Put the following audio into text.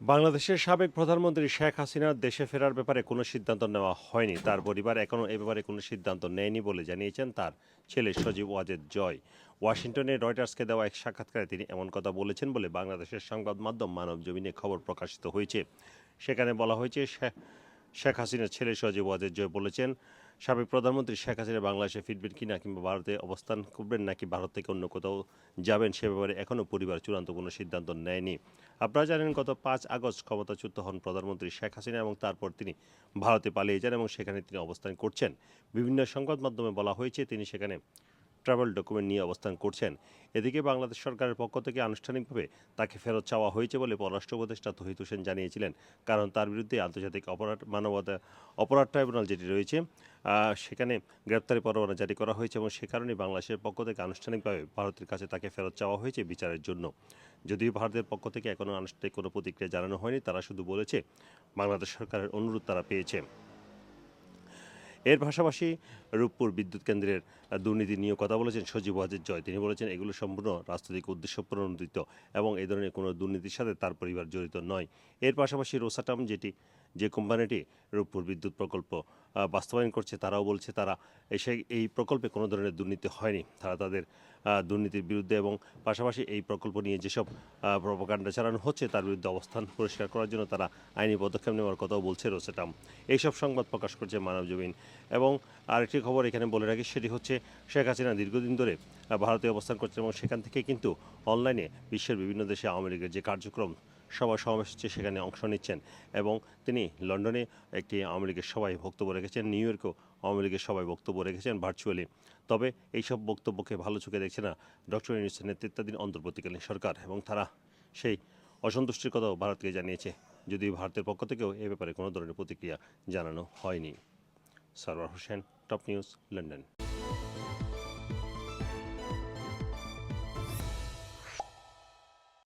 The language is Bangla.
বাংলাদেশের সাবেক প্রধানমন্ত্রী শেখ হাসিনার দেশে ফেরার ব্যাপারে কোনো সিদ্ধান্ত নেওয়া হয়নি। তার পরিবার এখনও এ ব্যাপারে কোনো সিদ্ধান্ত নেয়নি বলে জানিয়েছেন তার ছেলে সজীব ওয়াজেদ জয়। ওয়াশিংটনে রয়টার্সকে দেওয়া এক সাক্ষাৎকারে তিনি এমন কথা বলেছেন বলে বাংলাদেশের সংবাদ মাধ্যম মানব জমিনে খবর প্রকাশিত হয়েছে। সেখানে বলা হয়েছে শেখ হাসিনার ছেলে সজীব ওয়াজেদ জয় বলেছেন সাবেক প্রধানমন্ত্রী শেখ হাসিনা বাংলাদেশে ফিরবেন কিনা কিংবা ভারতে অবস্থান করবেন নাকি ভারত থেকে অন্য কোথাও যাবেন সে ব্যাপারে এখনও পরিবার চূড়ান্ত কোনো সিদ্ধান্ত নেয়নি। আপনারা জানেন, গত পাঁচ আগস্ট ক্ষমতাচ্যুত হন প্রধানমন্ত্রী শেখ হাসিনা এবং তারপর তিনি ভারতে পালিয়ে যান এবং সেখানে তিনি অবস্থান করছেন। বিভিন্ন সংবাদ মাধ্যমে বলা হয়েছে, তিনি সেখানে ট্রাভেল ডকুমেন্ট নিয়ে অবস্থান করছেন। এদিকে বাংলাদেশ সরকারের পক্ষ থেকে আনুষ্ঠানিকভাবে তাকে ফেরত চাওয়া হয়েছে বলে পররাষ্ট্র উপদেষ্টা তহিদ হোসেন জানিয়েছিলেন, কারণ তার বিরুদ্ধে আন্তর্জাতিক অপরাধ, মানবতা, অপরাধ ট্রাইব্যুনাল যেটি রয়েছে সেখানে গ্রেপ্তারি পরোয়ানা জারি করা হয়েছে এবং সে কারণে বাংলাদেশের পক্ষ থেকে আনুষ্ঠানিকভাবে ভারতের কাছে তাকে ফেরত চাওয়া হয়েছে বিচারের জন্য। যদিও ভারতের পক্ষ থেকে এখনও আনুষ্ঠানিক কোনো প্রতিক্রিয়া জানানো হয়নি, তারা শুধু বলেছে, বাংলাদেশ সরকারের অনুরোধ তারা পেয়েছে। এর পাশাপাশি রূপপুর বিদ্যুৎ কেন্দ্রের দুর্নীতি নিয়ে কথা বলেছেন সজীব ওয়াজেদ জয়। তিনি বলেছেন, এগুলো সম্পূর্ণ রাজনৈতিক উদ্দেশ্য প্রণোদিত এবং এই ধরনের কোনো দুর্নীতির সাথে তার পরিবার জড়িত নয়। এর পাশাপাশি রোসাটাম, যেটি যে কোম্পানিটি রূপপুর বিদ্যুৎ প্রকল্প বাস্তবায়ন করছে, তারাও বলছে তারা এসে এই প্রকল্পে কোনো ধরনের দুর্নীতি হয়নি। তারা তাদের দুর্নীতির বিরুদ্ধে এবং পাশাপাশি এই প্রকল্প নিয়ে যেসব প্রপাকাণ্ডা চালানো হচ্ছে, তার বিরুদ্ধে অবস্থান পরিষ্কার করার জন্য তারা আইনি পদক্ষেপ নেওয়ার কথাও বলছে রোসেটাম। এইসব সংবাদ প্রকাশ করছে মানবজমিন এবং আরেকটি খবর এখানে বলে রাখি, সেটি হচ্ছে শেখ হাসিনা দীর্ঘদিন ধরে ভারতে অবস্থান করছেন এবং সেখান থেকে কিন্তু অনলাইনে বিশ্বের বিভিন্ন দেশে আওয়ামী লীগের যে কার্যক্রম সভা সমাবেশ হচ্ছে, সেখানে অংশ নিচ্ছেন এবং তিনি লন্ডনে একটি আওয়ামী লীগের সভায় বক্তব্য রেখেছেন, নিউ ইয়র্কেও আওয়ামী লীগের সভায় বক্তব্য রেখেছেন ভার্চুয়ালি তবে এইসব বক্তব্যকে ভালো চোখে দেখছে না ডক্টর ইউনুসের নেতৃত্বাধীন অন্তর্বর্তীকালীন সরকার এবং তারা সেই অসন্তুষ্টির কথাও ভারতকে জানিয়েছে, যদিও ভারতের পক্ষ থেকেও এ ব্যাপারে কোনো ধরনের প্রতিক্রিয়া জানানো হয়নি। Sarwar Hossain, top news, London.